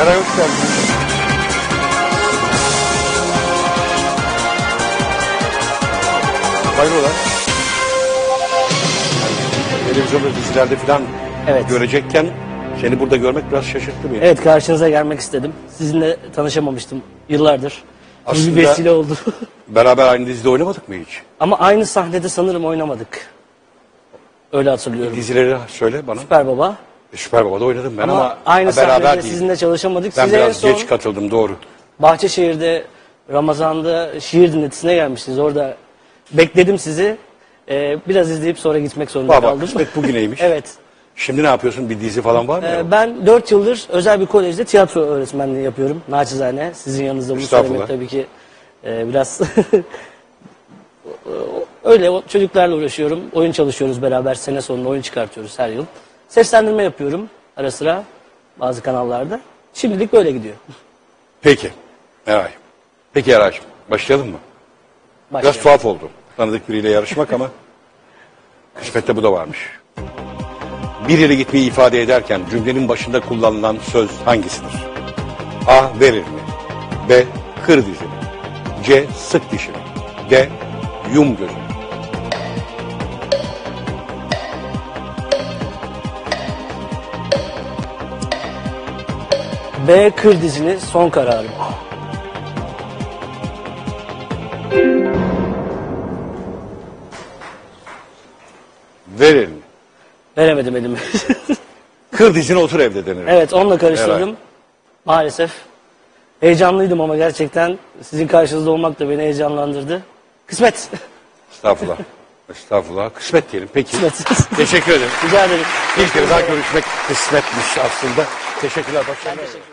Eray hoş. Hayrola? Televizyonda dizilerde falan Evet. görecekken seni burada görmek biraz şaşırttı beni. Evet karşınıza gelmek istedim. Sizinle tanışamamıştım yıllardır. Bu Aslında- bir vesile oldu. Beraber aynı dizide oynamadık mı hiç? Ama aynı sahnede sanırım oynamadık. Öyle hatırlıyorum. Dizileri söyle bana. Süper Baba. E, Süper Baba'da oynadım ben ama, Ama, aynı beraber sahnede değil. sizinle çalışamadık. Ben Size en biraz son geç katıldım doğru. Bahçeşehir'de Ramazan'da şiir dinletisine gelmiştiniz. Orada bekledim sizi. Ee, biraz izleyip sonra gitmek zorunda Baba kaldım. kısmet bugüneymiş. evet. Şimdi ne yapıyorsun? Bir dizi falan var mı? Ee, ben 4 yıldır özel bir kolejde tiyatro öğretmenliği yapıyorum. Naçizane. Sizin yanınızda bunu Estağfurullah. söylemek tabii ki e, biraz öyle o çocuklarla uğraşıyorum. Oyun çalışıyoruz beraber. Sene sonunda oyun çıkartıyoruz her yıl. Seslendirme yapıyorum ara sıra bazı kanallarda. Şimdilik böyle gidiyor. Peki. Eray. Peki Eray'cığım başlayalım mı? Biraz Başlayalım. tuhaf oldu. Tanıdık biriyle yarışmak ama kısmette bu da varmış. Bir yere gitmeyi ifade ederken cümlenin başında kullanılan söz hangisidir? A. Verir mi? B. Kır dizini. C. Sık dişini. D. Yum gözünü. B. Kır dizini son kararım. Verir mi? Veremedim elimi. Kır dizine otur evde denir. evet onunla karıştırdım. Evet. Maalesef. Heyecanlıydım ama gerçekten sizin karşınızda olmak da beni heyecanlandırdı. Kısmet. Estağfurullah. Estağfurullah. Kısmet diyelim. Peki. Kısmet. Teşekkür ederim. Rica ederim. Bir kere daha görüşmek kısmetmiş aslında. Teşekkürler. Başarılar.